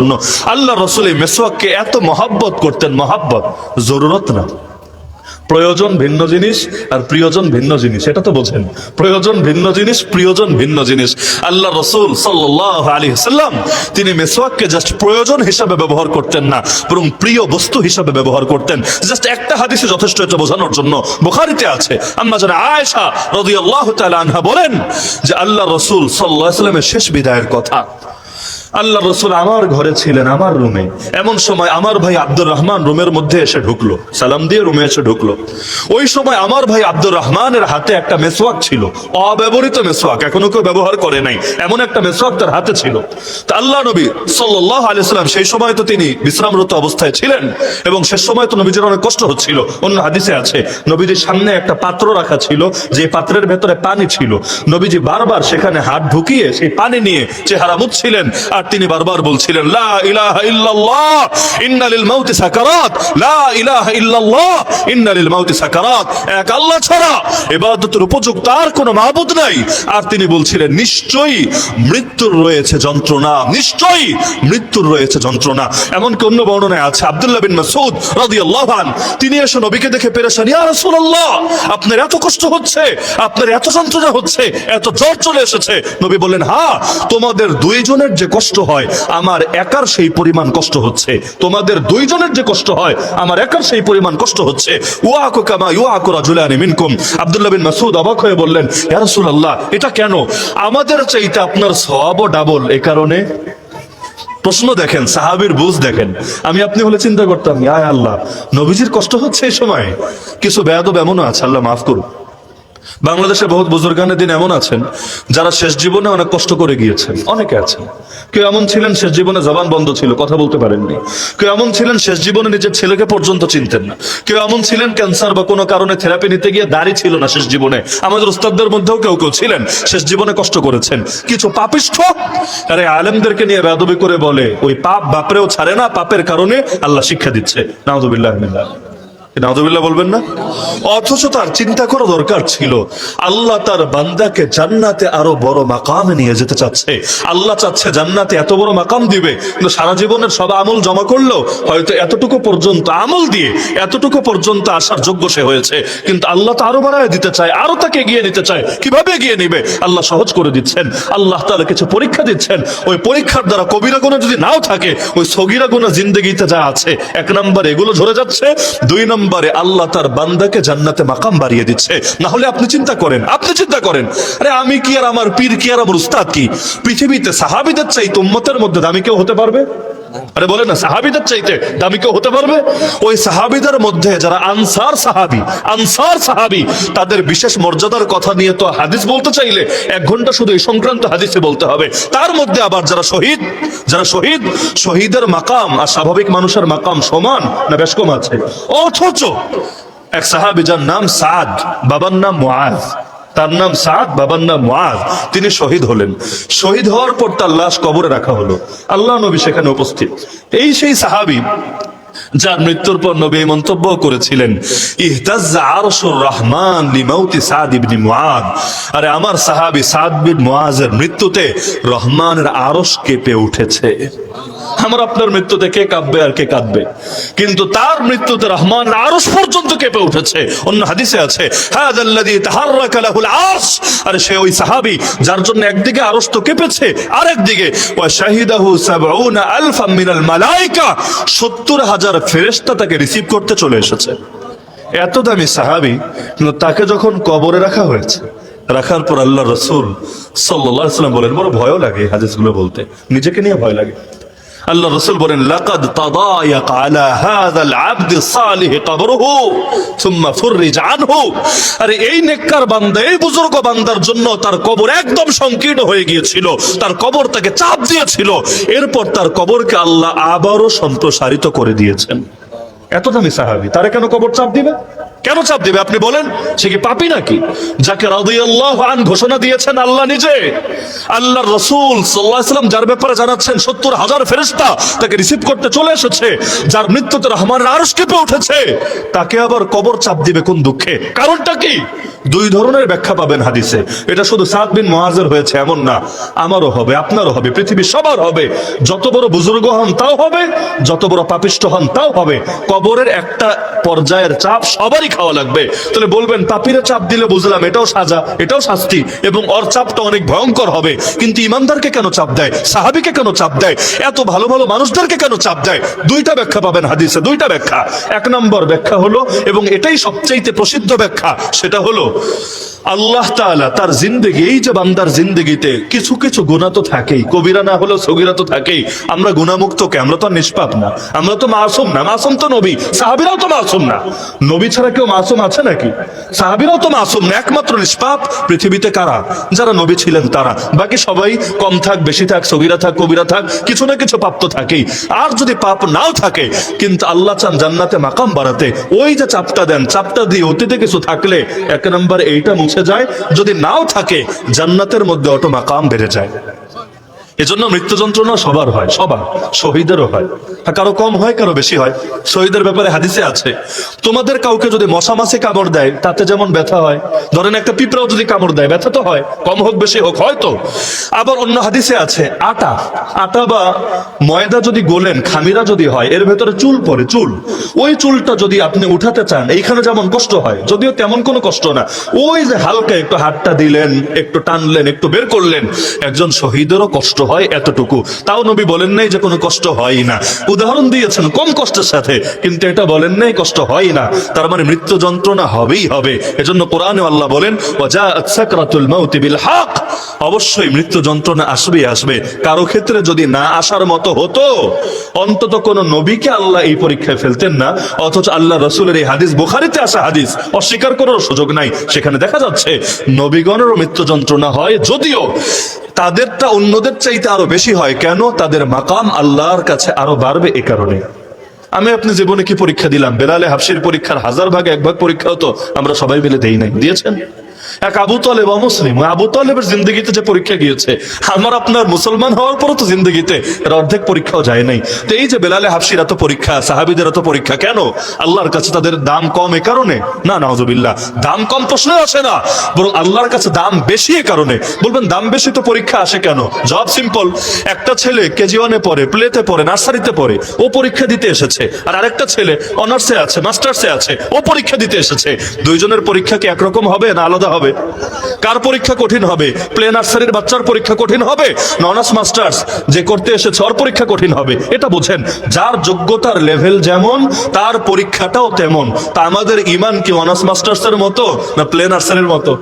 জন্য আল্লাহ রসুল এই মেসোয়াককে এত মহাব্বত করতেন, মহাব্বত জরুরত না। প্রয়োজন ভিন্ন জিনিস আর প্রিয়জন ভিন্ন জিনিস, এটা তো বোঝেন। প্রয়োজন ভিন্ন জিনিস, প্রিয়জন ভিন্ন জিনিস। আল্লাহ রসুল সাল্লাহ সাল্লাম তিনি মেসোয়াককে জাস্ট প্রয়োজন হিসাবে ব্যবহার করতেন না, বরং প্রিয় বস্তু হিসাবে ব্যবহার করতেন। জাস্ট একটা হাদিসে যথেষ্ট এটা বোঝানোর জন্য বুখারিতে আছে। আম্মা জানা আয়েশা রাদিয়াল্লাহু তাআলা আনহা বলেন যে আল্লাহ রসুল আলাইহি সাল্লামের শেষ বিদায়ের কথা আল্লাহ রসুল আমার ঘরে ছিলেন, আমার রুমে। এমন সময় আমার ভাই আব্দুর রহমান রুমের মধ্যে এসে ঢুকলো। সালাম দিয়ে রুমে এসে ঢুকলো। ওই সময় আমার ভাই আব্দুর রহমানের হাতে একটা মেসোয়াক ছিল। অব্যবহৃত মেসোয়াক এখনও কেউ ব্যবহার করে নাই। এমন একটা মেসোয়াক তার হাতে ছিল। তা আল্লাহ নবী সাল্লাহ আলিয়াল্লাম সেই সময় তো তিনি বিশ্রামরত অবস্থায় ছিলেন এবং সে সময় তো নবীজির অনেক কষ্ট হচ্ছিল। অন্য হাদিসে আছে, নবীজির সামনে একটা পাত্র রাখা ছিল, যে পাত্রের ভেতরে পানি ছিল। নবীজি বারবার সেখানে হাত ঢুকিয়ে সেই পানি নিয়ে চেহারা মুছছিলেন। আর তিনি বারবার বলছিলেন তিনি এসে নবীকে দেখে পেরেছেন আপনার এত কষ্ট হচ্ছে, আপনার এত যন্ত্রণা হচ্ছে, এত জ্বর চলে এসেছে। নবী বললেন হ্যাঁ তোমাদের দুইজনের যে কষ্ট হয়, আমার একার সেই পরিমাণ কষ্ট হচ্ছে। তোমাদের দুইজনের যে কষ্ট হয়, আমার একার সেই পরিমাণ কষ্ট হচ্ছে। কামা রাজুলানি মিনকুম। আব্দুল্লাহ বিন অবাক হয়ে বললেন, ইয়া রাসূলুল্লাহ, এটা কেন? আমাদের চাইতে আপনার সওয়াবও ডাবল এই কারণে? প্রশ্ন দেখেন, সাহাবীর বুঝ দেখেন। আমি আপনি হলে চিন্তা করতাম আয় আল্লাহ, নবীজির কষ্ট হচ্ছে এই সময়। কিছু বেয়াদব এমনও আছে, আল্লাহ মাফ করুন বাংলাদেশে বহুত বুজুর্গানের দিন এমন আছেন, যারা শেষ জীবনে অনেক কষ্ট করে গিয়েছেন। অনেকে আছেন। কেউ এমন ছিলেন শেষ জীবনে জবান বন্ধ ছিল, কথা বলতে পারেননি। কেউ এমন ছিলেন শেষ জীবনে নিজের ছেলেকে পর্যন্ত চিনতেন না। কেউ এমন ছিলেন ক্যান্সার বা কোনো কারণে থেরাপি নিতে গিয়ে দাড়ি ছিল না শেষ জীবনে। আমাদের উস্তাদদের মধ্যেও কেউ কেউ ছিলেন, শেষ জীবনে কষ্ট করেছেন। কিছু পাপিষ্ঠ আরে আলেমদেরকে নিয়ে বেদবি করে বলে, ওই পাপ বাপরেও ছাড়ে না, পাপের কারণে আল্লাহ শিক্ষা দিচ্ছে। নাউদুবিল্লাহ নাউদুবিল্লাহ বলবেন না? অথচ তার চিন্তা করা দরকার ছিল। আল্লাহ তার বান্দাকে জান্নাতে আরও বড় মাকামে নিয়ে যেতে চাচ্ছে। আল্লাহ চাচ্ছে জান্নাতে এত বড় মাকাম দিবে, কিন্তু সারা জীবনের সব আমল জমা করলেও হয়তো এতটুকু পর্যন্ত আমল দিয়ে, এতটুকু পর্যন্ত আসার যোগ্য সে হয়েছে। কিন্তু আল্লাহ তো আরও বাড়ায় দিতে চায়, আরও তাকে এগিয়ে নিতে চায়। কীভাবে এগিয়ে নিবে? আল্লাহ সহজ করে দিচ্ছেন। আল্লাহ তাহলে কিছু পরীক্ষা দিচ্ছেন। ওই পরীক্ষার দ্বারা কবিরা গুণা যদি নাও থাকে, ওই সগিরা গুণা জিন্দগিতে যা আছে, এক নম্বর এগুলো ঝরে যাচ্ছে, দুই নম্বরে আল্লাহ তার বান্দাকে জান্নাতে মাকাম বাড়িয়ে দিচ্ছে। না হলে আপনি চিন্তা করেন, আপনি চিন্তা করেন, আরে আমি কি আর আমার পীর কি আর আমার উস্তাদ কি? পৃথিবীতে সাহাবিদের চাই উম্মতের মধ্যে দামি কেউ হতে পারবে? আরে বলে না, সাহাবিদের চাইতে দামি কেউ হতে পারবে? ওই সাহাবিদের মধ্যে যারা আনসার সাহাবি আনসার সাহাবি, তাদের বিশেষ মর্যাদার কথা নিয়ে তো হাদিস বলতে চাইলে এক ঘণ্টা শুধু এই সংক্রান্ত হাদিসে বলতে হবে। তার মধ্যে আবার যারা শহীদ যারা শহীদ, শহীদের মাকাম আর স্বাভাবিক মানুষের মাকাম সমান না বেশ কম আছে? অথচ এক সাহাবি যার নাম সাদ, বাবার নাম মুআজ। তার নাম সাদ, বাবার নাম ওয়াজ তিনি শহীদ হলেন। শহীদ হওয়ার পর তার লাশ কবরে রাখা হলো। আল্লাহ নবী সেখানে উপস্থিত। এই সেই সাহাবি যার মৃত্যুর পর নবী মন্তব্য করেছিলেন রহমান আরে আমার মৃত্যুতে রহমানের আরশ কেঁপে উঠেছে। আমার আপনার মৃত্যুতে কে কাঁদবে আর কে কাঁদবে? কিন্তু তার মৃত্যুতে রহমান আরশ পর্যন্ত কেঁপে উঠেছে। অন্য হাদিসে আছে হাদাল্লাযী জন্য একদিকে তো কেঁপেছে আর একদিকে ওয়া শাহিদাহু সাবউনা আলফাম মিনাল মালাইকা। 70 হাজার ফেরেস্তা তাকে রিসিভ করতে চলে এসেছে। এত দামি সাহাবি তাকে যখন কবরে রাখা হয়েছে, রাখার পর আল্লাহ রসুল সাল্লাম বলেন, বড় ভয় লাগে হাদিসগুলো বলতে। নিজেকে নিয়ে ভয় লাগে। আল্লাহ রসুল বলেন, লাকাদ তাদায়াক আলা হাযাল আবদ সালিহ কবরুহু, সুম্মা ফুররিজ আনহু। আরে, এই নেককার বান্দা, এই বুজুর্গ বান্দার জন্য তার কবর একদম সংকীর্ণ হয়ে গিয়েছিল। তার কবর তাকে চাপ দিয়েছিল। এরপর তার কবরকে আল্লাহ আবারও সম্প্রসারিত করে দিয়েছেন। এত দামি সাহাবি তারা কেন কবর চাপ দিবে? কেন চাপ দিবে? আপনি বলেন, সে কি পাপি নাকি? যাকে আন ঘোষণা দিয়েছেন আল্লাহ নিজে। আল্লাহ রসুল সাল্লাহাম যার ব্যাপারে জানাচ্ছেন 70 হাজার ফেরিস্তা তাকে রিসিভ করতে চলে এসেছে, যার মৃত্যুতে রহমানের আরশ কেঁপে উঠেছে, তাকে আবার কবর চাপ দিবে কোন দুঃখে? কারণটা কি? দুই ধরনের ব্যাখ্যা পাবেন হাদিসে। এটা শুধু সাদ বিন মহাজের হয়েছে, এমন না। আমারও হবে, আপনারও হবে, পৃথিবীর সবার হবে। যত বড় বুজুর্গ হন তাও হবে, যত বড় পাপিষ্ট হন তাও হবে। কবরের একটা পর্যায়ের চাপ সবারই খাওয়া লাগবে। তাহলে বলবেন, পাপিরে চাপ দিলে বুঝলাম, এটাও সাজা, এটাও শাস্তি, এবং ওর চাপটা অনেক ভয়ঙ্কর হবে। কিন্তু ইমানদারকে কেন চাপ দেয়? সাহাবিকে কেন চাপ দেয়? এত ভালো ভালো মানুষদেরকে কেন চাপ দেয়? দুইটা ব্যাখ্যা পাবেন হাদিসে, দুইটা ব্যাখ্যা। এক নম্বর ব্যাখ্যা হলো, এবং এটাই সবচাইতে প্রসিদ্ধ ব্যাখ্যা, সেটা হলো আল্লাহ তাআলা তার জিন্দগি, এই যে বান্দার জিন্দগিতে কিছু কিছু গুণা তো থাকেই। কবিরা না হলেও সগিরা তো থাকেই। আমরা গুণামুক্ত কে? আমরা তো নিষ্পাপ না। আমরা তো মাসুম না। মাসুম তো নবী। সাহাবিরাও তো মাসুম না। নবী ছাড়া কেউ মাসুম আছে নাকি? সাহাবিরাও তো মাসুম না। একমাত্র নিষ্পাপ পৃথিবীতে কারা? যারা নবী ছিলেন তারা। বাকি সবাই কম থাক, বেশি থাক, সগিরা থাক, কবিরা থাক, কিছু না কিছু পাপ তো থাকেই। আর যদি পাপ নাও থাকে, কিন্তু আল্লাহ চান জান্নাতে মাকাম বাড়াতে। ওই যে চাপটা দেন, চাপটা দিয়ে অতীতে কিছু থাকলে, এক নম্বর এইটা মুছে যায় যদি নাও থাকে জান্নাতের মধ্যে অটো মাকাম বেড়ে যায়। এজন্য মৃত্যু যন্ত্রণা সবার হয়, সবার, শহীদেরও হয়। কারও কম হয়, কারও বেশি হয়। শহীদের ব্যাপারে হাদিসে আছে, তোমাদের কাউকে যদি মশা মাসে কামড় দেয়, তাতে যেমন ব্যথা হয়, ধরেন একটা পিঁপড়াও যদি কামড় দেয়, ব্যথা তো হয়, কম হোক, বেশি হোক, হয়তো। আবার অন্য হাদিসে আছে, আটা আটা বা ময়দা যদি গোলেন, খামিরা যদি হয়, এর ভেতরে চুল পড়ে, চুল। ওই চুলটা যদি আপনি উঠাতে চান, এইখানে যেমন কষ্ট হয়, যদিও তেমন কোনো কষ্ট না। ওই যে হালকা একটু হাতটা দিলেন, একটু টানলেন, একটু বের করলেন, একজন শহীদেরও কষ্ট হয় এতটুকু। তাও নবী বলেন নাই যে কোনো কষ্ট হয় না। উদাহরণ দিয়েছেন, কম কষ্টের সাথে, কিন্তু এটা বলেন নাই কষ্ট হয় না। তার মানে মৃত্যু যন্ত্রণা হবেই হবে। এজন্য কোরআনে আল্লাহ বলেন অবশ্যই মৃত্যু যন্ত্রণা আসবেই আসবে। কারও ক্ষেত্রে যদি না আসার মতো হতো, অন্তত কোন নবীকে আল্লাহ এই পরীক্ষায় ফেলতেন না। অথচ আল্লাহ রসুলের এই হাদিস, বুখারিতে আসা হাদিস, অস্বীকার করার সুযোগ নাই। সেখানে দেখা যাচ্ছে, নবীগণেরও মৃত্যু যন্ত্রণা হয়। যদিও তাদেরটা অন্যদের চাইতে আরও বেশি হয়, কেন? তাদের মাকাম আল্লাহর কাছে আরও বাড়বে এ কারণে। আমি আপনি জীবনে কি পরীক্ষা দিলাম? বেলালে হাফসির পরীক্ষার হাজার ভাগে এক ভাগ পরীক্ষা হতো আমরা সবাই মিলে দেই নাই। দিয়েছেন? এক আবু তলেব মুসলিম আবু তলেবের জিন্দগিতে যে পরীক্ষা গিয়েছে, আমার আপনার মুসলমান হওয়ার পরও তো জিন্দগিতে এর অর্ধেক পরীক্ষাও যায় নাই। তো এই যে বেলালে হাফসির এত পরীক্ষা, সাহাবিদের এত পরীক্ষা, কেন? আল্লাহর কাছে তাদের দাম কম এ কারণে? না নাহজবিল্লাহ দাম কম প্রশ্ন আসে না, বরং আল্লাহর কাছে দাম বেশি এ কারণে। বলবেন, দাম বেশি তো পরীক্ষা আসে কেন? জব সিম্পল, একটা ছেলে কেজি ওয়ানে পড়ে, প্লেতে পড়ে, নার্সারিতে পড়ে, ও পরীক্ষা দিতে এসেছে। আর আরেকটা ছেলে অনার্সে আছে, মাস্টার্সে আছে, ও পরীক্ষা দিতে এসেছে। দুইজনের পরীক্ষা কি একরকম হবে না আলাদা হবে? কার পরীক্ষা কঠিন হবে? প্লে নার্সারির বাচ্চার পরীক্ষা কঠিন হবে? ননাস মাস্টার্স যে করতে এসেছে, ওর পরীক্ষা কঠিন হবে। এটা বুঝেন। যার যোগ্যতার লেভেল যেমন, তার পরীক্ষাটাও তেমন। তা আমাদের ইমান কি অনার্স মাস্টার্সের মতো, না প্লে নার্সারির মতো?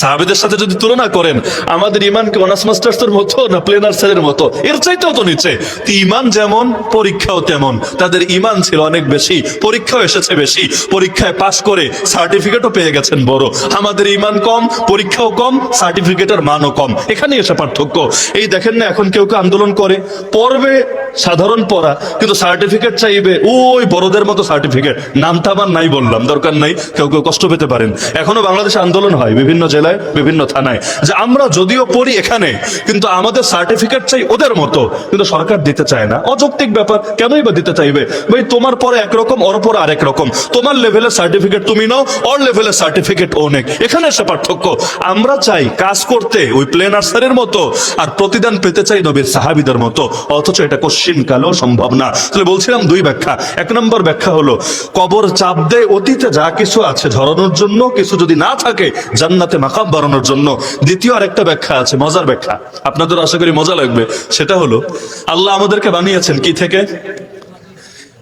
সাহাবিদের সাথে যদি তুলনা করেন, আমাদের ইমান কি অনার্স মাস্টার্সের মতো না প্লেনার্সের মতো? এর চাইতেও তো নিচে। ইমান যেমন, পরীক্ষাও তেমন। তাদের ইমান ছিল অনেক বেশি, পরীক্ষাও এসেছে বেশি। পরীক্ষায় পাশ করে সার্টিফিকেটও পেয়ে গেছেন বড়। আমাদের ইমান কম, পরীক্ষাও কম সার্টিফিকেটের মানও কম। এখানেই এসে পার্থক্য। এই দেখেন না, এখন কেউ কেউ আন্দোলন করে। পড়বে, সাধারণ পড়া, কিন্তু সার্টিফিকেট চাইবে, ওই বড়দের মতো সার্টিফিকেট নামটা আমার নাই বললাম, দরকার নাই, কেউ কেউ কষ্ট পেতে পারেন। এখনও বাংলাদেশে আন্দোলন হয়, বিভিন্ন জেলায়, বিভিন্ন থানায়, যে আমরা যদিও পড়ি এখানে, কিন্তু আমাদের সার্টিফিকেট চাই ওদের মতো, কিন্তু সরকার দিতে চায় না। অযৌক্তিক ব্যাপার, কেনই বা দিতে চাইবে? ভাই, তোমার পরে একরকম ওর পরে আরেক রকম। তোমার লেভেলের সার্টিফিকেট তুমি নাও, ওর লেভেলের সার্টিফিকেট অনেক এখানে এসে পার্থক্য। আমরা চাই কাজ করতে ওই প্লে নার্সারির মতো, আর প্রতিদান পেতে চাই নবীর সাহাবিদের মতো। অথচ এটা কোশ্চিন কালেও সম্ভব না। তাহলে বলছিলাম দুই ব্যাখ্যা। এক নম্বর ব্যাখ্যা হলো, কবর চাপ দেয় অতীতে যা কিছু আছে ঝরানোর জন্য, কিছু যদি না থাকে, জান্নাতে মাকাম বাড়ানোর জন্য দ্বিতীয় আরেকটা ব্যাখ্যা আছে, মজার ব্যাখ্যা। আপনাদের আশা করি মজা লাগবে। সেটা হলো, আল্লাহ আমাদেরকে বানিয়েছেন কি থেকে?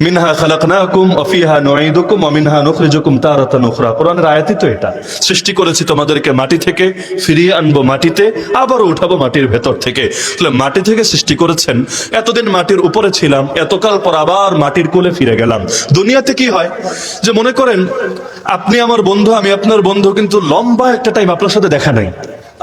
মিনহা খালাকনাকুম অফিহা নুঈদুকুম, ওয়া মিনহা নুখরিজুকুম তারাতান উখরা। কোরআনের আয়াতই তো এটা। সৃষ্টি করেছি তোমাদেরকে মাটি থেকে, ফিরিয়ে আনব মাটিতে আবার উঠাবো মাটির ভেতর থেকে। তাহলে মাটি থেকে সৃষ্টি করেছেন, এতদিন মাটির উপরে ছিলাম, এতকাল পর আবার মাটির কোলে ফিরে গেলাম। দুনিয়াতে কি হয়? যে মনে করেন, আপনি আমার বন্ধু, আমি আপনার বন্ধু, কিন্তু লম্বা একটা টাইম আপনার সাথে দেখা নাই।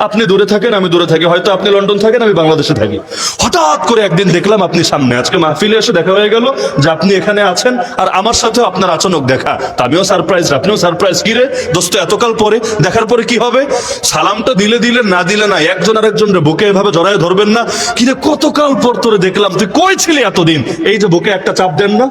আপনি দূরে থাকেন, আমি দূরে থাকি। হয়তো আপনি লন্ডন থাকেন, আমি বাংলাদেশে থাকি। হঠাৎ করে একদিন দেখলাম আপনি সামনে। আজকে মাহফিলে এসে দেখা হয়ে গেল যে আপনি এখানে আছেন আর আমার সাথেও আপনার আচরণ দেখা। আমিও সারপ্রাইজ আপনিও সারপ্রাইজ কি রে? দোস্ত, এতকাল পরে দেখার পরে কি হবে? সালামটা দিলে দিলে, না দিলে না, একজন আর একজন বুকে এভাবে জড়ায় ধরবেন না। কি রে, কতকাল পর তোরে দেখলাম, তুই কই ছিলি এতদিন? এই যে বুকে একটা চাপ দেন না।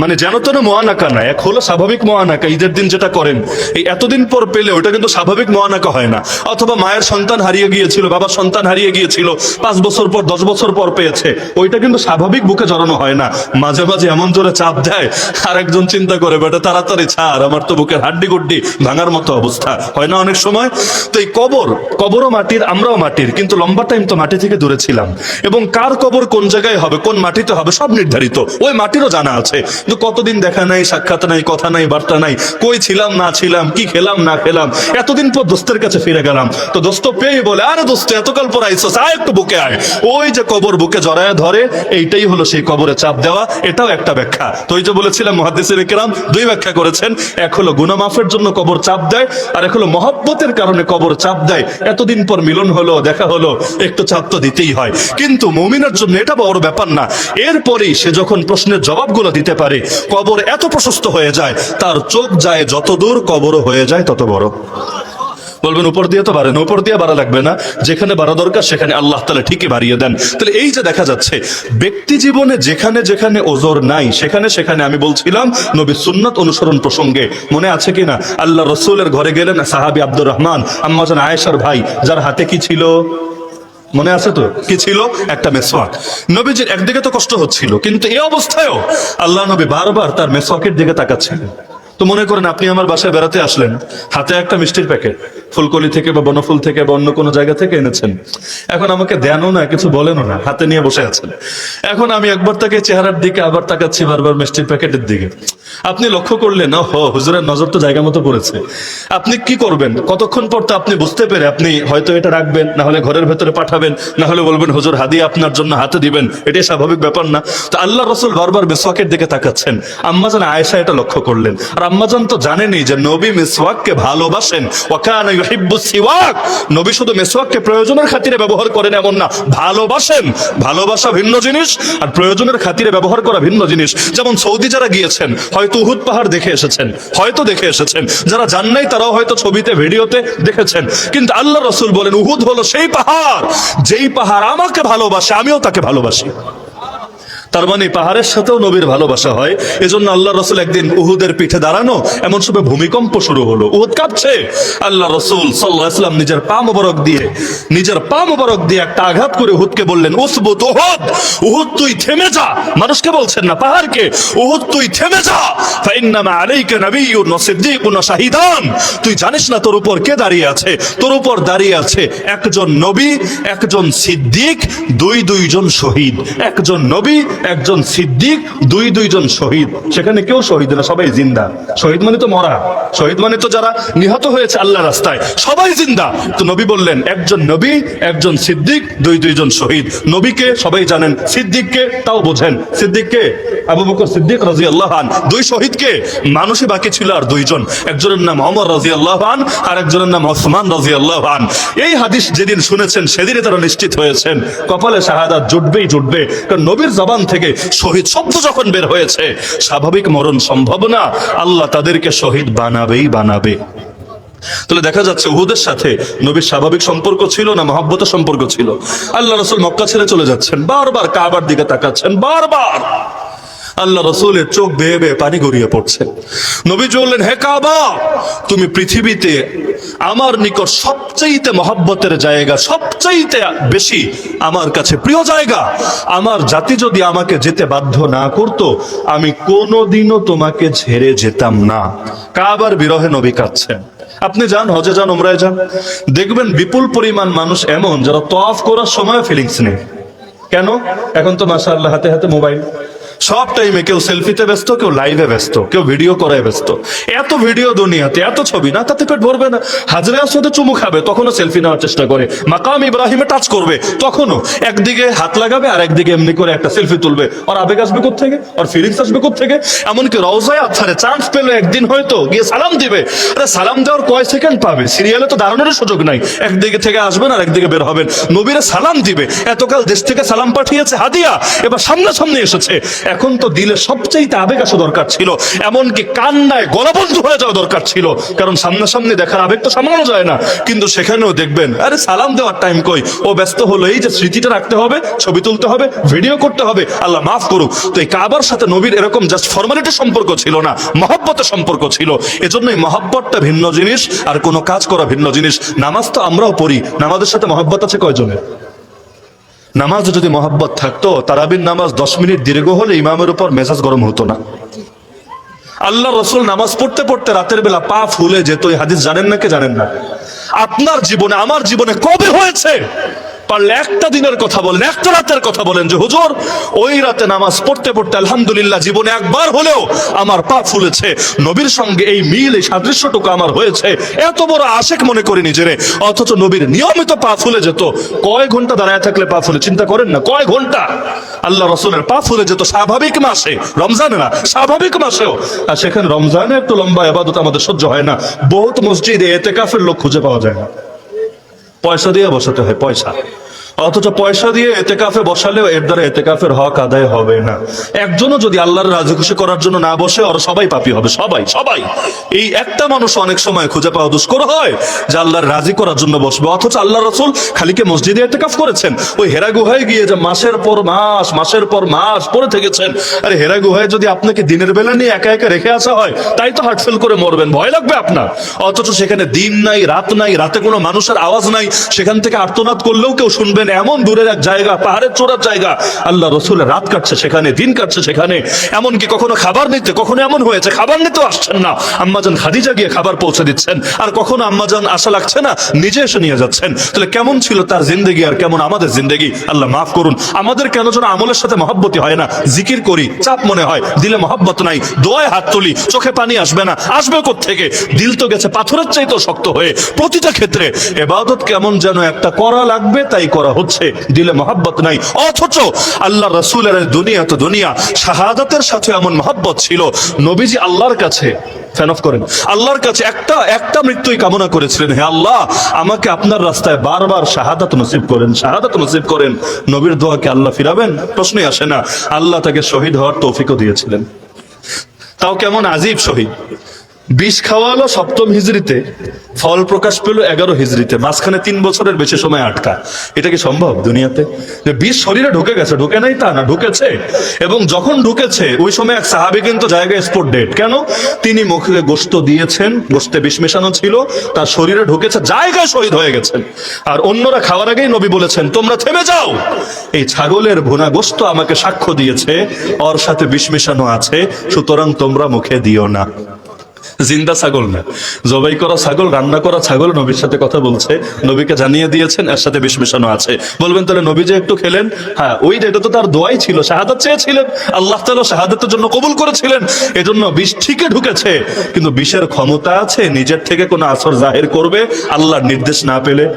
মানে যেন তো না মহানাকা না, এক হলো স্বাভাবিক মহানাকা, ঈদের দিন যেটা করেন। এই এতদিন পর পেলে ওটা কিন্তু স্বাভাবিক মহানাকা হয় না। অথবা মায়ের সন্তান হারিয়ে গিয়েছিল, বাবার সন্তান হারিয়ে গিয়েছিল, পাঁচ বছর পর, দশ বছর পর পেয়েছে। ওইটা কিন্তু স্বাভাবিক বুকে জড়ানো হয় না। মাঝে মাঝে এমন জোরে চাপ দেয় আর একজন চিন্তা করে, বেটা, তাড়াতাড়ি ছাড়, আমার তো বুকের হাড্ডি গুড্ডি ভাঙার মতো অবস্থা। হয় না অনেক সময়? তো এই কবর, কবরও মাটির, আমরাও মাটির, কিন্তু লম্বা টাইম তো মাটি থেকে দূরে ছিলাম। এবং কার কবর কোন জায়গায় হবে, কোন মাটিতে হবে, সব নির্ধারিত। ওই মাটিরও জানা আছে। কিন্তু কতদিন দেখা নাই, সাক্ষাৎ নাই, কথা নাই, বার্তা নাই, কই ছিলাম, না ছিলাম, কি খেলাম, না খেলাম, এতদিন পর দোস্তের কাছে ফিরে গেলাম। তো দোস্ত পেয়ে বলে, আরে দোস্ত, এতকাল পর আইসো আয় একটু বুকে আয়। ওই যে কবর বুকে জড়ায় ধরে, এইটাই হলো সেই কবরে চাপ দেওয়া, এটাও একটা ব্যাখ্যা। তো ওই যে বলেছিলাম মহাদিসের কেরাম দুই ব্যাখ্যা করেছেন, এক হলো গুনা মাফের জন্য কবর চাপ দেয়, আর এক হলো মহব্বতের কারণে কবর চাপ দেয়। এতদিন পর মিলন হলো, দেখা হলো, একটু চাপ তো দিতেই হয়। কিন্তু মমিনের জন্য এটা বড় ব্যাপার না। এরপরেই সে যখন প্রশ্নের জবাবগুলো দিতে পারে, কবর এত প্রশস্ত হয়ে যায়, তার চোখ যায় যত দূর কবরও হয়ে যায় তত বড়। বলবেন, উপর দিয়ে তো বাড়েন উপর দিয়ে বাড়া লাগবে না। যেখানে বাড়া দরকার, সেখানে আল্লাহ তালা ঠিকই বাড়িয়ে দেন। তাহলে এই যে দেখা যাচ্ছে, ব্যক্তি জীবনে যেখানে যেখানে ওজোর নাই, সেখানে সেখানে আমি বলছিলাম, নবী সুন্নত অনুসরণ প্রসঙ্গে মনে আছে কি না আল্লাহ রসুলের ঘরে গেলেন সাহাবি আব্দুর রহমান আম্মাজান আয়েশার ভাই, যার হাতে কি ছিল? মনে আছে তো? কি ছিল? একটা মেসওয়াক। নবীজির একদিকে তো কষ্ট হচ্ছিল, কিন্তু এই অবস্থায়ও আল্লাহ নবী বারবার তার মেসওয়াকের দিকে তাকাচ্ছিলেন। তো মনে করেন আপনি আমার বাসায় বেড়াতে আসলেন, হাতে একটা মিষ্টির প্যাকেট, ফুলকলি থেকে বা বনফুল থেকে বা অন্য কোনো জায়গা থেকে এনেছেন। এখন আমাকে দেনও না, কিছু বলেনও না, হাতে নিয়ে বসে আছেন। এখন আমি একবার তাকে চেহারার দিকে আবার তাকাচ্ছি বারবার মিষ্টির প্যাকেটের দিকে। আপনি লক্ষ্য করলেন হো হুজুরের নজর তো জায়গা মতো পড়েছে। আপনি কি করবেন? কতক্ষণ পর তো আপনি বুঝতে পেরে আপনি হয়তো এটা রাখবেন, না হলে ঘরের ভেতরে পাঠাবেন, না হলে বলবেন, হুজুর হাদিয়া আপনার জন্য হাতে দিবেন। এটাই স্বাভাবিক ব্যাপার না। তো আল্লাহ রসুল বারবার মেসওয়াকের দিকে তাকাচ্ছেন। আম্মা আম্মাজান আয়েশা এটা লক্ষ্য করলেন। আর আম্মাজান তো জানেনই যে নবী মেসওয়াককে ভালোবাসেন। ওয়াকানা সিওয়াক। নবী শুধু মেসওয়াককে প্রয়োজনের খাতিরে ব্যবহার করেন এমন না, ভালোবাসেন। ভালোবাসা ভিন্ন জিনিস আর প্রয়োজনের খাতিরে ব্যবহার করা ভিন্ন জিনিস। যেমন সৌদি যারা গিয়েছেন, হয়তো উহুদ পাহাড় দেখে এসেছেন, হয়তো দেখে এসেছেন। যারা যান নাই, তারাও হয়তো ছবিতে, ভিডিওতে দেখেছেন। কিন্তু আল্লাহ রসুল বলেন, উহুদ হলো সেই পাহাড়, যেই পাহাড় আমাকে ভালোবাসে, আমিও তাকে ভালোবাসি। তার মানে পাহাড়ের সাথেও নবীর ভালোবাসা হয়। এজন্য আল্লাহ রসুল একদিন উহুদের পিঠে দাঁড়ানো এমন সময় ভূমিকম্প শুরু হলো। উহুদ কাঁপছে। আল্লাহ রসুল সাল্লাহাম নিজের পা মোবারক দিয়ে, নিজের পা মোবারক দিয়ে একটা আঘাত করে উহুদকে বললেন, উসবুত উহুদ উহুদ তুই থেমে যা। মানুষকে বলছেন না, পাহাড়কে, উহুদ তুই থেমে যা। ফাইন্নামা আলাইকা নাবিয়্যুন সিদ্দীকুন শাহিদান। তুই জানিস না তোর উপর কে দাঁড়িয়ে আছে? তোর উপর দাঁড়িয়ে আছে একজন নবী, একজন সিদ্দিক, দুই দুইজন শহীদ। একজন নবী একজন সিদ্দিক, দুই দুইজন শহীদ। সেখানে কেউ শহীদ না, সবাই জিন্দা। শহীদ মানে তো মরা। শহীদ মানে তো যারা নিহত হয়েছে আল্লাহ রাস্তায়, সবাই জিন্দা। তো নবী বললেন, একজন নবী, একজন সিদ্দিক, দুই দুইজন শহীদ। নবীকে সবাই জানেন, সিদ্দিককে তাও বোঝেন। সিদ্দিককে আবু বকর সিদ্দিক রাজি আল্লাহান দুই শহীদকে মানুষই বাকি ছিল আর দুইজন। একজনের নাম অমর রাজি আল্লাহান আর একজনের নাম ওসমান রাজি আল্লাহান এই হাদিস যেদিন শুনেছেন, সেদিনই তারা নিশ্চিত হয়েছেন। কপালে শাহাদাত জুটবেই জুটবে। কারণ নবীর জবান থেকে শহীদ শব্দ যখন বের হয়েছে, স্বাভাবিক মরণ সম্ভব না। আল্লাহ তাদেরকে শহীদ বানাবেই বানাবে। তাহলে দেখা যাচ্ছে উহুদের সাথে নবীর স্বাভাবিক সম্পর্ক ছিল না, মহাব্বতের সম্পর্ক ছিল? আল্লাহ রসুল মক্কা ছেড়ে চলে যাচ্ছেন, বারবার কাবার দিকে তাকাচ্ছেন, বারবার। আল্লাহ রসুলের চোখ বেয়ে বেয়ে পানি গড়িয়ে পড়ছে। নবী বললেন, হে কাবা, তুমি পৃথিবীতে আমার নিকট সবচাইতে মহাব্বতের জায়গা, সবচাইতে বেশি আমার কাছে প্রিয় জায়গা। আমার জাতি যদি আমাকে যেতে বাধ্য না করত, আমি কোনোদিনও তোমাকে ছেড়ে যেতাম না। কাবার বিরহে নবী কাঁদছেন। আপনি যান, হজে যান, উমরায় যান। দেখবেন বিপুল পরিমাণ মানুষ এমন, যারা তফ করার সময় ফিলিংস নেই। কেন? এখন তো মাসা আল্লাহ হাতে হাতে মোবাইল। সব টাইমে কেউ সেলফিতে ব্যস্ত, কেউ লাইভে ব্যস্ত, কেউ ভিডিও করায় ব্যস্ত। এত ভিডিও দুনিয়াতে, এত ছবি, না, তাতে পেট ভরবে না। হাজরা আসতে চুমু খাবে, তখনও সেলফি নেওয়ার চেষ্টা করে। মাকাম ইব্রাহিমে টাচ করবে, তখনও। একদিকে হাত লাগাবে, আর একদিকে এমনি করে একটা সেলফি তুলবে। আর আবেগ আসবে থেকে আর ফিলিংস আসবে থেকে এমনকি রওজায় আচ্ছারে চান্স পেলে একদিন হয়তো গিয়ে সালাম দিবে। আরে সালাম দেওয়ার কয় সেকেন্ড পাবে? সিরিয়ালে তো দাঁড়ানোর সুযোগ নাই। একদিকে থেকে আসবেন, আর একদিকে বের হবেন। নবীরা সালাম দিবে। এতকাল দেশ থেকে সালাম পাঠিয়েছে হাদিয়া। এবার সামনাসামনি এসেছে। এখন তো দিলে সবচেয়ে আবেগ আসা দরকার ছিল। এমনকি কান্নায় গলা বন্ধ হয়ে যাওয়া দরকার ছিল। কারণ সামনাসামনি দেখার আবেগ তো সামলানো যায় না। কিন্তু সেখানেও দেখবেন, আরে সালাম দেওয়ার টাইম কই? ও ব্যস্ত হলো, এই যে স্মৃতিটা রাখতে হবে, ছবি তুলতে হবে ভিডিও করতে হবে, আল্লাহ মাফ করুক। তো এই কাবার সাথে নবীর এরকম জাস্ট ফর্মালিটি সম্পর্ক ছিল না, মহব্বতের সম্পর্ক ছিল। এজন্যই মহব্বতটা ভিন্ন জিনিস, আর কোনো কাজ করা ভিন্ন জিনিস। নামাজ তো আমরাও পড়ি। নামাজের সাথে মহব্বত আছে কয়জনের? নামাজ যদি মহাব্বত থাকতো, তারাবির নামাজ দশ মিনিট দীর্ঘ হলে ইমামের উপর মেজাজ গরম হতো না। আল্লাহ রসুল নামাজ পড়তে পড়তে রাতের বেলা পা ফুলে যেত হাদিস জানেন না কে জানেন না? আপনার জীবনে, আমার জীবনে কবে হয়েছে পারলে একটা দিনের কথা বলেন, একটা রাতের কথা বলেন যে, হুজুর, ওই রাতে নামাজ পড়তে পড়তে আলহামদুলিল্লাহ জীবনে একবার হলেও আমার পা ফুলেছে। নবীর সঙ্গে এই মিল, এই সাদৃশ্যটুকু আমার হয়েছে। এত বড় আশেক মনে করি নিজেরে অথচ নবীর নিয়মিত পা ফুলে যেত। কয় ঘণ্টা দাঁড়ায় থাকলে পা ফুলে? চিন্তা করেন না, কয় ঘণ্টা? আল্লাহ রসুলের পা ফুলে যেত স্বাভাবিক মাসে, রমজানে না, স্বাভাবিক মাসেও। আর সেখানে রমজানে একটু লম্বা আবাদত আমাদের সহ্য হয় না। বহুত মসজিদে এতে কাফের লোক খুঁজে পাওয়া যায় না। পয়সা দিয়ে বসাতে হয় পয়সা। অথচ পয়সা দিয়ে এতে কাফে বসালেও এর দ্বারা এতে কাফের হক আদায় হবে না। একজনও যদি আল্লাহর রাজি খুশি করার জন্য না বসে আর সবাই পাপি হবে, সবাই সবাই। এই একটা মানুষ অনেক সময় খুঁজে পাওয়া দুষ্কর হয়, যে আল্লাহর রাজি করার জন্য বসবে। অথচ আল্লাহ রসুল খালিকে মসজিদে এতে কাফ করেছেন? ওই হেরা গুহায় গিয়ে যে মাসের পর মাস, মাসের পর মাস পরে থেকেছেন। আরে হেরা গুহায় যদি আপনাকে দিনের বেলা নিয়ে একা একা রেখে আসা হয়, তাই তো হার্টফেল করে মরবেন, ভয় লাগবে আপনার। অথচ সেখানে দিন নাই, রাত নাই, রাতে কোনো মানুষের আওয়াজ নাই, সেখান থেকে আর্তনাদ করলেও কেউ শুনবেন এমন দূরের এক জায়গা, পাহাড়ের চোরার জায়গা। আল্লাহ রসুলের রাত কাটছে সেখানে, দিন কাটছে সেখানে। এমনকি কখনো খাবার নিতে, কখনো এমন হয়েছে, খাবার নিতেও আসছেন না। আম্মাজান খাদিজা গিয়ে খাবার পৌঁছে দিচ্ছেন। আর কখনো আম্মাজান আশা লাগছে না, নিজে এসে নিয়ে যাচ্ছেন। তাহলে কেমন ছিল তার জিন্দগি আর কেমন আমাদের জিন্দগি? আল্লাহ মাফ করুন। আমাদের কেন যেন আমলের সাথে মহব্বতি হয় না। জিকির করি, চাপ মনে হয়। দিলে মহব্বত নাই, দোয়ায় হাত তুলি, চোখে পানি আসবে না। আসবে থেকে দিল তো গেছে পাথরের চাইতেও শক্ত হয়ে। প্রতিটা ক্ষেত্রে এবাদত কেমন যেন একটা করা লাগবে, তাই করা হচ্ছে, দিলে মহাব্বত নাই। অথচ আল্লাহ রসুলের দুনিয়া তো দুনিয়া, শাহাদাতের সাথে এমন মহাব্বত ছিল। নবীজি আল্লাহর কাছে করেন, আল্লাহর কাছে একটা একটা মৃত্যুই কামনা করেছিলেন আল্লাহ, আমাকে আপনার রাস্তায় বারবার শাহাদাত করেন শাহাদাত করেন। নবীর দোয়াকে আল্লাহ ফিরাবেন? প্রশ্নই আসে না। আল্লাহ তাকে শহীদ হওয়ার তৌফিকও দিয়েছিলেন। তাও কেমন আজীব শহীদ। বিষ খাওয়ালো সপ্তম হিজড়িতে, ফল প্রকাশ পেল এগারো হিজড়িতে, মাঝখানে তিন বছরের বেশি সময় আটকা। এটা কি সম্ভব দুনিয়াতে? যে বিষ শরীরে ঢুকে গেছে, ঢুকে নাই তা না, ঢুকেছে। এবং যখন ঢুকেছে, ওই সময় এক সাহাবি কিন্তু জায়গায় স্পট ডেট কেন? তিনি মুখে গোস্ত দিয়েছেন গোস্তে বিষ মেশানো ছিল, তার শরীরে ঢুকেছে, জায়গায় শহীদ হয়ে গেছেন। আর অন্যরা খাওয়ার আগেই নবী বলেছেন, তোমরা থেমে যাও। এই ছাগলের ভুনা গোস্ত আমাকে সাক্ষ্য দিয়েছে, ওর সাথে বিষ মেশানো আছে, সুতরাং তোমরা মুখে দিও না। জিন্দা ছাগল না। জবাই করা ছাগল, রান্না করা ছাগল নবীর সাথে কথা বলছে, নবীকে জানিয়ে দিয়েছেন, এর সাথে বিষ মেশানো আছে। বলবেন, তাহলে নবী যে একটু খেলেন? হ্যাঁ ওই এটা তো তার দোয়াই ছিল, শাহাদাত চেয়েছিলেন। আল্লাহ তালা শাহাদাতের জন্য কবুল করেছিলেন। এজন্য বিষ ঠিকই ঢুকেছে। কিন্তু বিষের ক্ষমতা আছে, নিজের থেকে কোনো আসর জাহির করবে, আল্লাহর নির্দেশ না পেলে।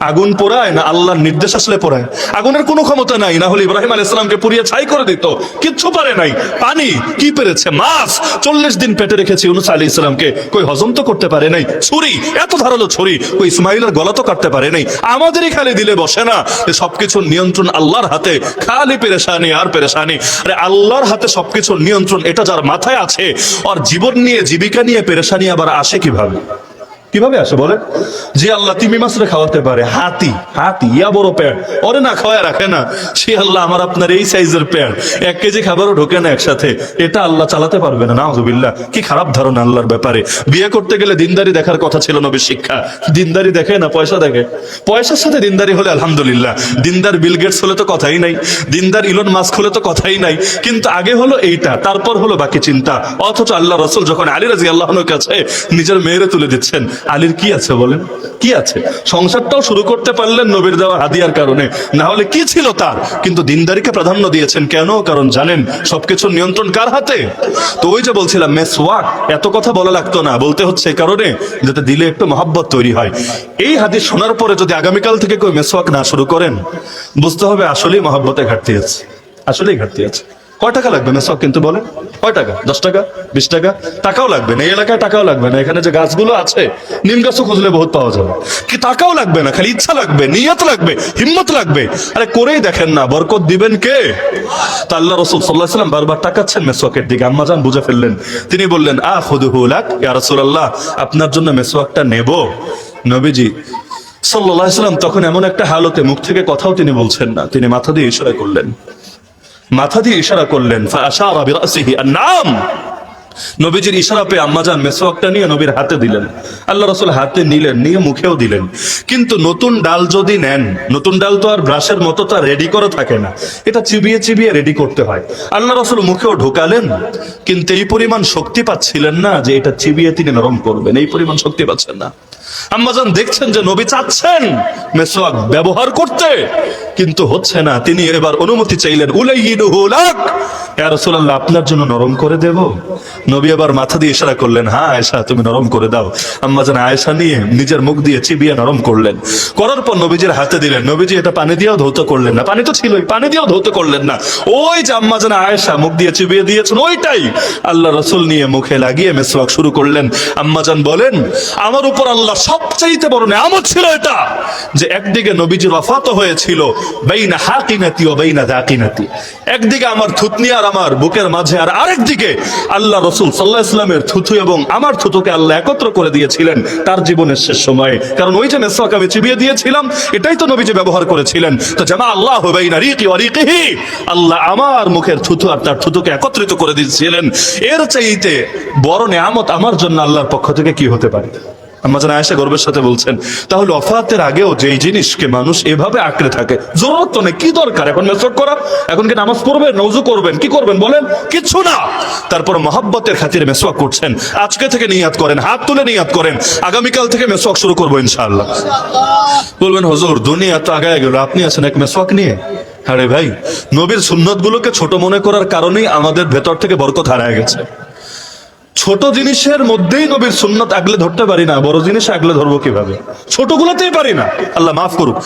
আগুন পোড়ায় না আল্লাহর নির্দেশ আসলে পোড়ায়? আগুনের কোনো ক্ষমতা নাই, না হলে ইব্রাহিম আল ইসলামকে পুড়িয়ে ছাই করে দিত। কিচ্ছু পারে নাই। পানি কি পেরেছে? মাছ। চল্লিশ দিন পেটে রেখেছি ইউনুস আলী ইসলামকে কই হজম তো করতে পারে নাই? ছুরি, এত ধারালো ছুরি, কই ইসমাইলের গলা তো কাটতে পারে নাই? আমাদেরই খালি দিলে বসে না। সবকিছুর নিয়ন্ত্রণ আল্লাহর হাতে, খালি পেরেশানি আর পেরেশানি। আরে আল্লাহর হাতে সবকিছুর নিয়ন্ত্রণ, এটা যার মাথায় আছে আর জীবন নিয়ে জীবিকা নিয়ে পেরেশানি আবার আসে কীভাবে? কীভাবে আসে বলে যে আল্লাহ তিমি মাছরে খাওয়াতে পারে, হাতি হাতি, ইয়া বড় প্যাড ওরে না, খাওয়ায় রাখে না। সে আল্লাহ আমার আপনার এই সাইজের প্যাড এক কেজি খাবারও ঢোকে না একসাথে। এটা আল্লাহ চালাতে পারবে না, নাউজুবিল্লাহ। কি খারাপ ধারণা আল্লাহর ব্যাপারে। বিয়ে করতে গেলে দিনদারি দেখার কথা ছিল নবীর শিক্ষা। দিনদারি দেখে না পয়সা দেখে? পয়সার সাথে দিনদারি হলে আলহামদুলিল্লাহ। দিনদার বিল গেটস হলে তো কথাই নাই। দিনদার ইলন মাস্ক হলে তো কথাই নাই। কিন্তু আগে হলো এইটা, তারপর হলো বাকি চিন্তা। অথচ আল্লাহ রসুল যখন আলী রাজি আল্লাহনের কাছে নিজের মেয়েরে তুলে দিচ্ছেন আলীর কি আছে বলেন? কি আছে? সংসারটাও শুরু করতে পারলেন নবীর দেওয়া হাদিয়ার কারণে। না হলে কি ছিল তার? কিন্তু দিনদারিকে প্রাধান্য দিয়েছেন কেন? কারণ জানেন, সবকিছুর নিয়ন্ত্রণ কার হাতে? তো ওই যে বলছিলাম মেসওয়াক এত কথা বলা লাগতো না। বলতে হচ্ছে এই কারণে যাতে দিলে একটু মহাব্বত তৈরি হয়। এই হাদিস শোনার পরে যদি আগামীকাল থেকে কেউ মেসওয়াক না শুরু করেন, বুঝতে হবে আসলেই মহাব্বতে ঘাটতি আছে। আসলেই ঘাটতি আছে। কয় টাকা লাগবে মেসওয়াক কিন্তু বলেন। কয় টাকা? দশ টাকা? বিশ টাকা? টাকাও লাগবে না। এই এলাকায় টাকাও লাগবে না। এখানে যে গাছগুলো আছে, নিম গাছও খুঁজলে বহুত পাওয়া যাবে। কি টাকাও লাগবে না? খালি ইচ্ছা লাগবে, নিয়ত লাগবে, হিম্মত লাগবে। আরে করেই দেখেন না, বরকত দিবেন কে? আল্লাহ রসুল সাল্লাহ সাল্লাম বারবার তাকাচ্ছেন মেসওয়াকের দিকে। আম্মাজান বুঝে ফেললেন। তিনি বললেন আ খুদুহু লাক, ইয়া রাসূলুল্লাহ, আপনার জন্য মেসোয়াকটা নেব। নবীজি আলাইহি সাল্লাম তখন এমন একটা হালতে মুখ থেকে কথাও তিনি বলছেন না। তিনি মাথা দিয়ে ইশারা করলেন। মাথা দিয়ে ইশারা করলেন আন-নাম। নবীজির ইশারা পেয়ে আম্মাজান মেসওয়াকটা নিয়ে নবীর হাতে দিলেন। আল্লাহ রসুল হাতে নিলেন, নিয়ে মুখেও দিলেন। কিন্তু নতুন ডাল যদি নেন, নতুন ডাল তো আর ব্রাশের মতো তা রেডি করা থাকে না। এটা চিবিয়ে চিবিয়ে রেডি করতে হয়। আল্লাহ রসুল মুখেও ঢোকালেন, কিন্তু এই পরিমাণ শক্তি পাচ্ছিলেন না যে এটা চিবিয়ে তিনি নরম করবেন। এই পরিমাণ শক্তি পাচ্ছেন না। আম্মাজান দেখছেন যে নবী চাচ্ছেন মেসওয়াক ব্যবহার করতে, কিন্তু হচ্ছে না। তিনি এবার অনুমতি চাইলেন আপনার জন্য নরম করে দেব। নবী এবার মাথা দিয়ে ইশারা করলেন হ্যাঁ আয়েশা, তুমি নরম করে দাও। আম্মাজান আয়েশা নিয়ে নিজের মুখ দিয়ে চিবিয়ে নরম করলেন। করার পর নবীজির হাতে দিলেন, নবীজি, এটা পানি দিয়েও ধৌত করলেন না। পানি তো ছিলই, পানি দিয়েও ধৌত করলেন না। ওই যে আম্মাজান আয়েশা মুখ দিয়ে চিবিয়ে দিয়েছেন, ওইটাই আল্লাহ রসুল নিয়ে মুখে লাগিয়ে মেসোয়াক শুরু করলেন। আম্মাজান বলেন, আমার উপর আল্লাহ সবচাইতে বড় নেয়ামত ছিল এটা যে একদিকে নবীজির অফাত হয়েছিল বাইনা হাকিনাতি ও বাইনা দাকিনাতি একদিকে আমার থুতনি আর আমার বুকের মাঝে আর আরেকদিকে আল্লাহ রসুল সাল্লাহ ইসলামের থুতু এবং আমার থুতুকে আল্লাহ একত্র করে দিয়েছিলেন তার জীবনের শেষ সময়ে। কারণ ওই যে মেসওয়াক আমি চিবিয়ে দিয়েছিলাম, এটাই তো নবীজি ব্যবহার করেছিলেন। তো জামা আল্লাহ বাইনা রিকি ওয়া রিকিহি, আল্লাহ আমার মুখের থুতু আর তার থুতুকে একত্রিত করে দিয়েছিলেন। এর চাইতে বড় নেয়ামত আমার জন্য আল্লাহর পক্ষ থেকে কি হতে পারে? আমাজন আয়েশা গর্বের সাথে বলছেন, তাহলে অফাতের আগেও যেই জিনিসকে মানুষ এভাবে আঁকড়ে থাকে, জরুরত নেই, কি দরকার? এখন মেসক করা, এখন কি নামাজ পড়বেন নজু করবেন, কি করবেন বলেন? কিচ্ছু না। তারপর মহাব্বতের খাতিরে মেসওয়াক করছেন, আজকে থেকে নিয়াত করেন, হাত তুলে নিয়াত করেন, আগামীকাল থেকে মেসওয়াক শুরু করব ইনশাআল্লাহ। বলবেন, হজুর, দুনিয়া তো আগায় গেল, আপনি আছেন এক মেসওয়াক নিয়ে? আরে ভাই, নবীর সুন্নত ছোট মনে করার কারণেই আমাদের ভেতর থেকে বরকত হারায় গেছে। ছোট জিনিসের মধ্যেই নবীর সুন্নত আগলে ধরতে পারি না, বড় জিনিস আগলে ধরবো কীভাবে? ছোটগুলোতেই পারি না। আল্লাহ মাফ করুক।